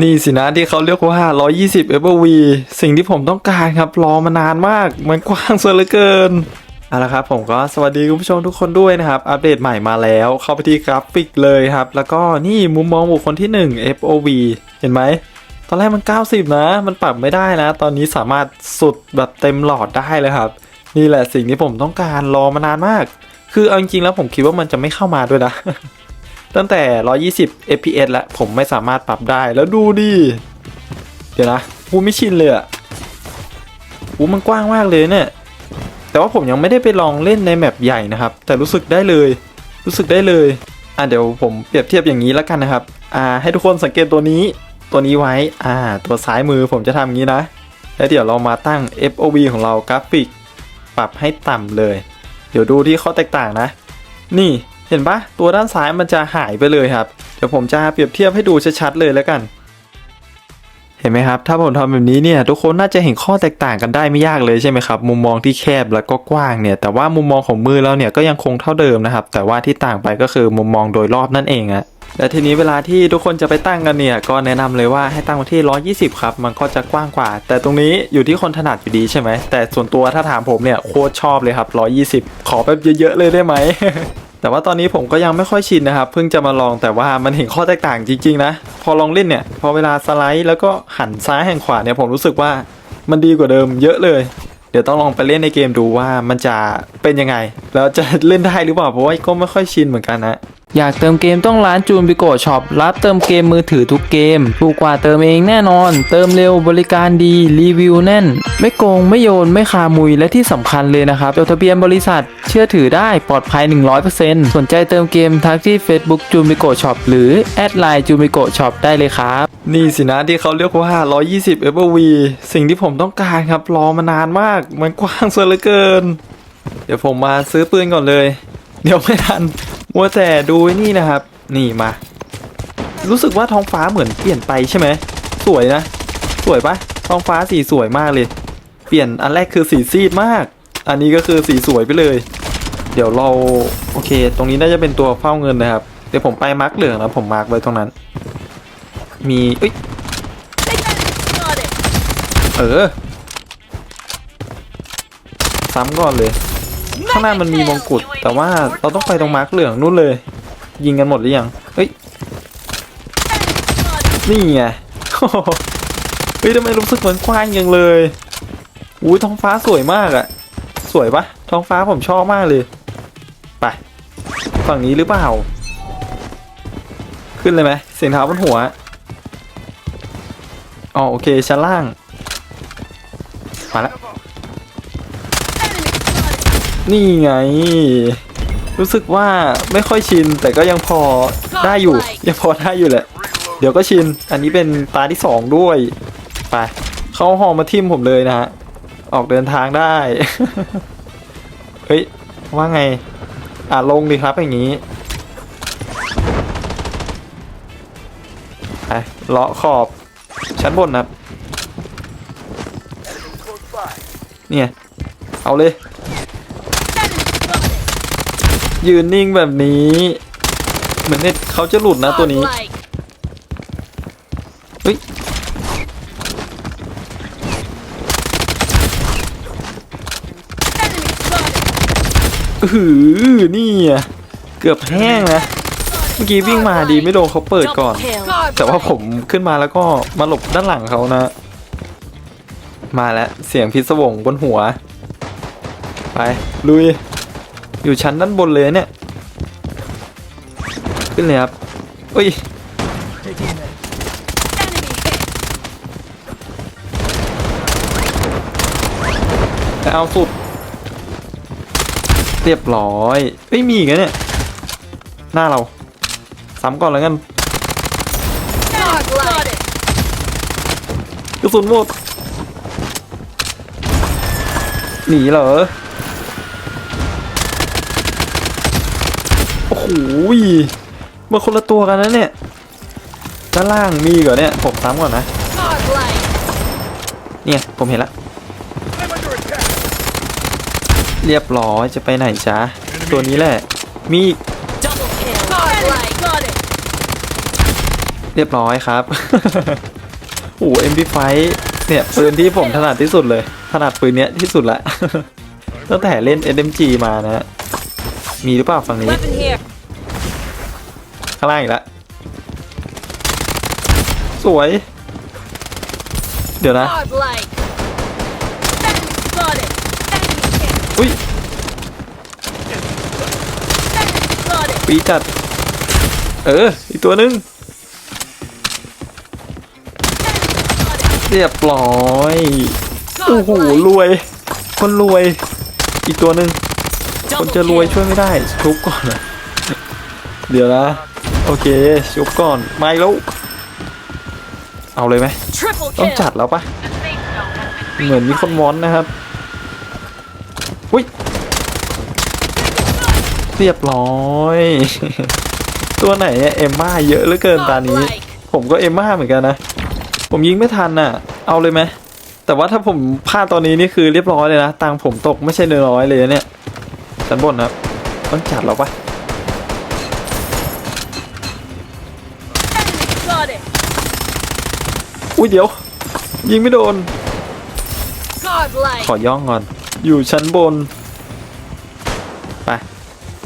นี่สินะที่เขาเรียกว่า 120 FOV สิ่งที่ผมต้องการครับ รอมานานมาก มันกว้างเสียเหลือเกินเอาละครับผมก็สวัสดีคุณผู้ชมทุกคนด้วยนะครับ อัปเดตใหม่มาแล้ว เข้าไปที่กราฟิกเลยครับ แล้วก็นี่มุมมองบุคคลที่ 1 FOV เห็นไหม ตอนแรกมัน 90 นะ มันปรับไม่ได้นะ ตอนนี้สามารถสุดแบบเต็มหลอดได้เลยครับ นี่แหละสิ่งที่ผมต้องการรอมานานมาก คือเอาจริงๆแล้วผมคิดว่ามันจะไม่เข้ามาด้วยนะ ตั้งแต่ 120 fps แล้วผมไม่สามารถปรับได้แล้วดูดิ เดี๋ยวนะกูไม่ชินเลยอะกูมันกว้างมากเลยเนี่ย แต่ว่าผมยังไม่ได้ไปลองเล่นในแมปใหญ่นะครับ แต่รู้สึกได้เลย รู้สึกได้เลย อะเดี๋ยวผมเปรียบเทียบอย่างนี้แล้วกันนะครับ อ่า ให้ทุกคนสังเกตตัวนี้ ตัวนี้ไว้ อ่า ตัวซ้ายมือผมจะทำอย่างนี้นะ แล้วเดี๋ยวเรามาตั้ง FOV ของเรากราฟิก ปรับให้ต่ำเลย เดี๋ยวดูที่ข้อแตกต่างนะ นี่ เห็นปะตัวด้านซ้ายมันจะหายไปเลยครับ เดี๋ยวผมจะเปรียบเทียบให้ดูชัดๆเลยแล้วกัน เห็นไหมครับ ถ้าผมทำแบบนี้เนี่ยทุกคนน่าจะเห็นข้อแตกต่างกันได้ไม่ยากเลยใช่ไหมครับ มุมมองที่แคบแล้วก็กว้างเนี่ย แต่ว่ามุมมองของมือเราเนี่ยก็ยังคงเท่าเดิมนะครับ แต่ว่าที่ต่างไปก็คือมุมมองโดยรอบนั่นเองอะและทีนี้เวลาที่ทุกคนจะไปตั้งกันเนี่ยก็แนะนำเลยว่าให้ตั้งไว้ที่ 120 ครับ มันก็จะกว้างกว่า แต่ตรงนี้อยู่ที่คนถนัดอยู่ดีใช่ไหม แต่ส่วนตัวถ้าถามผมเนี่ยโคตรชอบเลยครับ 120 ขอแบบเยอะๆเลยได้ไหม แต่ว่าตอนนี้ผมก็ยังไม่ค่อยชินนะครับ เพิ่งจะมาลองแต่ว่ามันเห็นข้อแตกต่างจริงๆนะ พอลองเล่นเนี่ย พอเวลาสไลด์แล้วก็หันซ้ายหันขวาเนี่ยผมรู้สึกว่ามันดีกว่าเดิมเยอะเลย เดี๋ยวต้องลองไปเล่นในเกมดูว่ามันจะเป็นยังไง แล้วจะเล่นได้หรือเปล่าเพราะว่าก็ไม่ค่อยชินเหมือนกันนะ อยากเติมเกมต้องร้านจูนบิโกช็อปรับเติมเกมมือถือทุกเกม ถูกกว่าเติมเองแน่นอน เติมเร็วบริการดี รีวิวแน่น ไม่โกง ไม่โยน ไม่คามุยและที่สำคัญเลยนะครับจดทะเบียนบริษัท เชื่อถือได้ปลอดภัย 100%สนใจเติมเกมทักที่ Facebook จูนบิโกช็อปหรือ แอดไลน์จูนบิโกช็อปได้เลยครับ นี่สินะที่เขาเรียกว่า 120 FOV สิ่งที่ผมต้องการครับรอมานานมากมันกว้างเสียเหลือเกิน เดี๋ยวผมมาซื้อปืนก่อนเลย เดี๋ยวไม่ทัน มัวแต่ดูนี่นะครับ นี่มา รู้สึกว่าท้องฟ้าเหมือนเปลี่ยนไปใช่ไหมสวยนะ สวยปะท้องฟ้าสีสวยมากเลย เปลี่ยนอันแรกคือสีซีดมาก อันนี้ก็คือสีสวยไปเลย เดี๋ยวเราโอเค ตรงนี้น่าจะเป็นตัวเฝ้าเงินนะครับ เดี๋ยวผมไปมาร์กเหลืองนะผมมาร์กไว้ตรงนั้น มีเอ้ยเออซ้ำก่อนเลย ข้างหน้ามันมีมงกุฎแต่ว่าเราต้องไปตรงมาร์กเหลืองนู่นเลย ยิงกันหมดหรือยังเฮ้ยนี่ไงเฮ้ยทำไมรู้สึกเหมือนกว้างยังเลยอุ้ยท้องฟ้าสวยมากอะสวยปะท้องฟ้าผมชอบมากเลยไปฝั่งนี้หรือเปล่า ขึ้นเลยไหมเสียงเท้าบนหัวอ๋อโอเคชั้นล่าง นี่ไง รู้สึกว่าไม่ค่อยชิน แต่ก็ยังพอได้อยู่ ยังพอได้อยู่แหละ เดี๋ยวก็ชิน อันนี้เป็นตาที่สองด้วย ไป เข้าห้องมาทิมผมเลยนะฮะ ออกเดินทางได้ เฮ้ย ว่าไง อะลงดีครับอย่างนี้ไปเลาะขอบชั้นบนนะครับเนี่ย เอาเลย ยืนนิ่งแบบนี้ เหมือนเน็ตเขาจะหลุดนะตัวนี้เฮ้ยอือหือนี่อะเกือบแห้งนะเมื่อกี้วิ่งมาดีไม่โดนเขาเปิดก่อน แต่ว่าผมขึ้นมาแล้วก็มาหลบด้านหลังเขานะ มาแล้วเสียงพิศวงบนหัว ไป ลุย อยู่ชั้นด้านบนเลยเนี่ย ขึ้นเลยครับอุ้ยเอาสุด เรียบร้อยไม่มีอีกเนี่ย หน้าเรา ซ้ำก่อนแล้วกันกระสุนหมดหนีเหรอ โอ้โหมาคนละตัวกันนะเนี่ย ด้านล่างมีก่อนเนี่ย ผมซ้ำก่อนนะ เนี่ย ผมเห็นละ เรียบร้อยจะไปไหนจ๊ะตัวนี้แหละ มีเรียบร้อยครับโอ้เอ็มพีไฟเนี่ยปืนที่ผมถนัดที่สุดเลย ถนัดปืนเนี้ยที่สุดละตั้งแต่เล่น SMG มานะ มีหรือเปล่าฝั่งนี้ ข้างล่างอีกแล้วสวย เดี๋ยวนะ Godlike. Enemy spotted. Enemy hit. อุ้ย Enemy spotted. ปีจัด เออ อีกตัวหนึงเรียบร้อย โอ้โหรวย คนรวย อีกตัวหนึ่งคนจะรวยช่วยไม่ได้ชุบก่อนนะเดี๋ยวนะ โอเคชุบก่อนไม่แล้ว เอาเลยไหม Triple ต้อง kill. จัดแล้วปะเหมือนมีคนวอนนะครับอุ้ยเรียบร้อย ตัวไหนเนี่ยเอมม่าเยอะเหลือเกินตานี้ ผมก็เอมม่าเหมือนกันนะ ผมยิงไม่ทันน่ะ เอาเลยไหมแต่ว่าถ้าผมพลาดตอนนี้นี่คือเรียบร้อยเลยนะ ตังค์ผมตกไม่ใช่น้อยๆเลยนะเนี่ยชั้นบนนะครับต้องจัดแล้วปะ อุ้ยเดี๋ยว ยิงไม่โดน Godlike. ขอย่องก่อน อยู่ชั้นบน ไป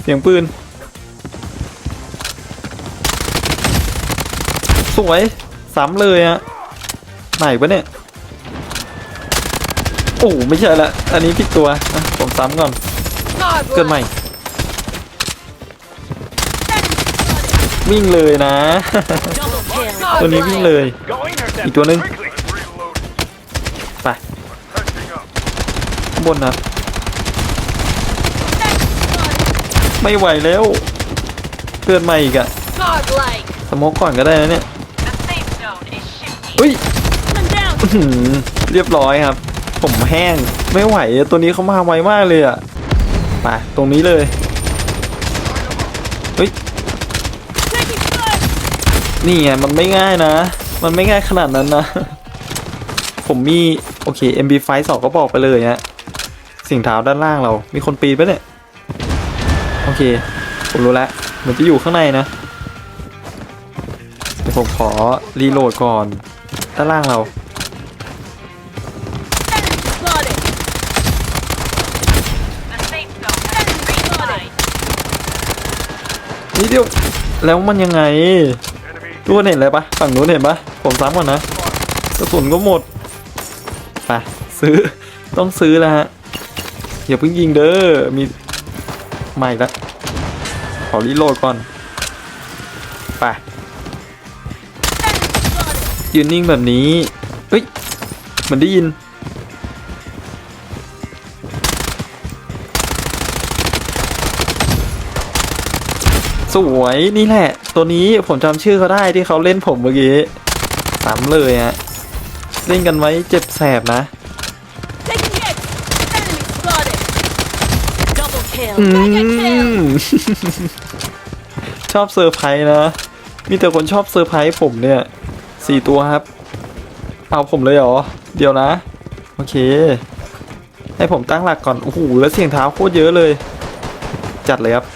เสียงปืน สวยซ้ำเลยอะไหนปะเนี่ย โอ้ไม่ใช่ละ อันนี้ผิดตัวอะผมซ้ำก่อน เกิดใหม่ Godlike. วิ่งเลยนะ Double kill. ตัวนี้วิ่งเลย อีกตัวหนึ่งไปข้างบนนะไม่ไหวแล้วเกิดใหม่อีกอะ Godlike. สโมกก่อนก็ได้นะเนี่ย The safe zone is shifting. อุ้ย Man down. อื้อหือเรียบร้อยครับ ผมแห้งไม่ไหวอะตัวนี้เขามาไวมากเลยอะไปตรงนี้เลยเฮ้ย Taking fire. นี่ไงมันไม่ง่ายนะ มันไม่ง่ายขนาดนั้นนะ ผมมี โอเค MB ไฟสองก็บอกไปเลยฮะสิ่งเท้าด้านล่างเรา มีคนปีนปะเนี่ย โอเค ผมรู้แล้วเหมือนจะอยู่ข้างในนะเดี๋ยวผมขอรีโหลดก่อน ด้านล่างเรา นี่เดียว แล้วมันยังไง ทุกคนเห็นอะไรปะฝั่งนู้นเห็นปะผมซ้ำก่อนนะกระสุนก็หมดไปซื้อต้องซื้อแล้วฮะอย่าเพิ่งยิงเด้อมีไม่ละขอรีโหลดก่อนไปยืนนิ่งแบบนี้เฮ้ยมันได้ยิน สวยนี่แหละ ตัวนี้ผมจำชื่อเขาได้ที่เขาเล่นผมเมื่อกี้ซ้ำเลยฮะเล่นกันไว้เจ็บแสบนะอืมชอบเซอร์ไพรส์นะ มีแต่คนชอบเซอร์ไพรส์ผมเนี่ยสี่ตัวครับ เอาผมเลยเหรอ เดี๋ยวนะ โอเค ให้ผมตั้งหลักก่อน โอ้โห แล้วเสียงเท้าโคตรเยอะเลย จัดเลยครับ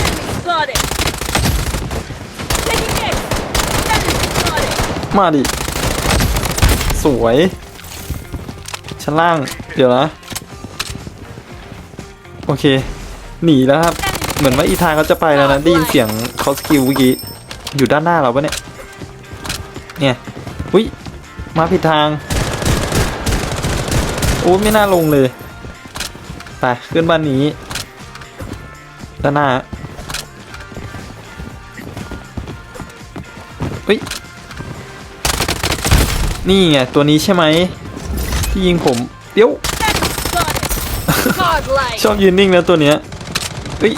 Enemy spotted. Taking hits. Enemy spotted. มาดิ สวย ชั้นล่าง เดี๋ยวนะ โอเค หนีแล้วครับ เหมือนว่าอีทางเขาจะไปแล้วนะ ได้ยินเสียงเขาสกิลเมื่อกี้ อยู่ด้านหน้าเราปะเนี่ย เนี่ย อุ้ย มาผิดทาง โอ้ไม่น่าลงเลย ไป ขึ้นบ้านนี้ ด้านหน้าเฮ้ย นี่ไงตัวนี้ใช่ไหมที่ยิงผมเดี๋ยว ชอบยืนนิ่งนะตัวเนี้ยเฮ้ย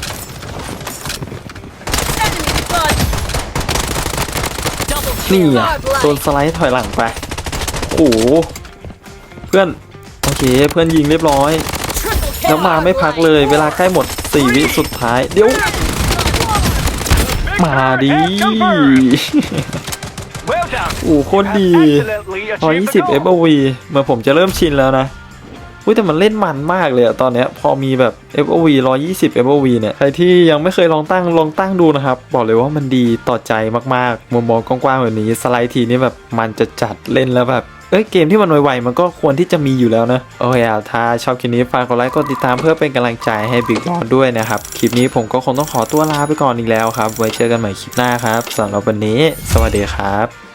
นี่อะโดนสไลด์ถอยหลังไปโอ้โหเพื่อนโอเคเพื่อนยิงเรียบร้อยแล้วมาไม่พักเลยเวลาใกล้หมด4วิสุดท้ายเดี๋ยว มาดี อ้โหโคตรดี Excellently achieved the 120 goal. FOV เหมือนผมจะเริ่มชินแล้วนะอุ้ยแต่มันเล่นมันมากเลยอะตอนเนี้ยพอมีแบบ FOV 120 FOV เนี่ยใครที่ยังไม่เคยลองตั้งลองตั้งดูนะครับ บอกเลยว่ามันดีต่อใจมากๆมุมมองกว้างๆแบบนี้สไลด์ทีนี่แบบมันจะจัดเล่นแล้วแบบ เอ้ยเกมที่มันไวๆมันก็ควรที่จะมีอยู่แล้วนะโอเคอะถ้าชอบคลิปนี้ฝากกดไลค์กดติดตามเพื่อเป็นกำลังใจให้บิ๊กบอสด้วยนะครับ คลิปนี้ผมก็คงต้องขอตัวลาไปก่อนอีกแล้วครับ ไว้เจอกันใหม่คลิปหน้าครับสำหรับวันนี้ สวัสดีครับ